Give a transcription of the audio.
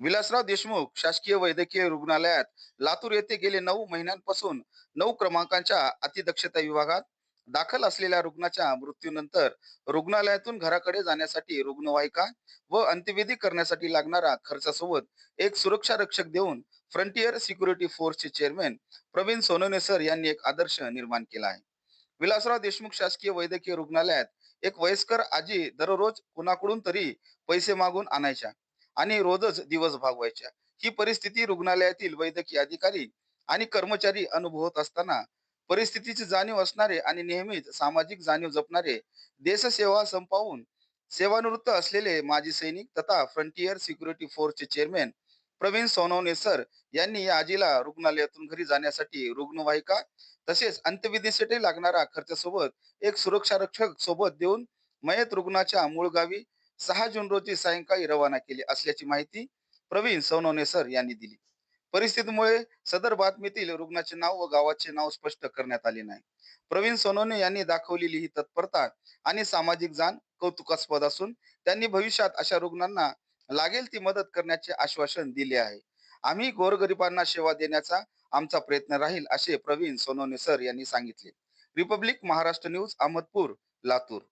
विलासराव देशमुख शासकीय वैद्यकीय रुग्णालयात लातूर येथे गेले नऊ महिन्यांपासून नऊ क्रमांकाच्या अतिदक्षता विभागात दाखल असलेल्या रुग्णाच्या मृत्यूनंतर रुग्णालयातून घराकडे जाण्यासाठी रुग्णवाहिका व अंत्यविधी करण्यासाठी लागणारा खर्चासोबत एक सुरक्षा रक्षक देऊन फ्रंटियर सिक्युरिटी फोर्सचे चेअरमॅन प्रवीण सोनवणे सर यांनी एक आदर्श निर्माण केला आहे. विलासराव देशमुख शासकीय वैद्यकीय रुग्णालयात एक वयस्कर आजी दररोज कुणाकडून तरी पैसे मागून आणायच्या. आणि रोजच दिवस भागवायच्या. ही परिस्थिती रुग्णालयातील वैद्यकीय अधिकारी आणि कर्मचारी अनुभवत असताना परिस्थितीची जाणीव असणारे आणि नेहमीच सामाजिक जाणीव जपणारे देशसेवा संपावून सेवानिवृत्त असलेले माजी सैनिक तथा फ्रंटियर सिक्युरिटी फोर्सचे चेअरमॅन प्रवीण सोनवणे सर यांनी या आजीला रुग्णालयातून घरी जाण्यासाठी रुग्णवाहिका तसेच अंत्यविधीसाठी लागणारा खर्चासोबत एक सुरक्षा रक्षक सोबत देऊन मयत रुग्णाच्या मूळ गावी सहा जून रोजी सायंकाळी रवाना केले असल्याची माहिती प्रवीण सोनवणे सर यांनी दिली. परिस्थितीमुळे सदर बातमीतील रुग्णाचे नाव व गावाचे नाव स्पष्ट करण्यात आले नाही. प्रवीण सोनवणे यांनी दाखवलेली ही तत्परता आणि सामाजिक जाण कौतुकास्पद असून त्यांनी भविष्यात अशा रुग्णांना लागेल ती मदत करण्याचे आश्वासन दिले आहे. आम्ही गोरगरिबांना सेवा देण्याचा आमचा प्रयत्न राहील असे प्रवीण सोनवणे सर यांनी सांगितले. Republic Maharashtra news Ahmedpur Latur.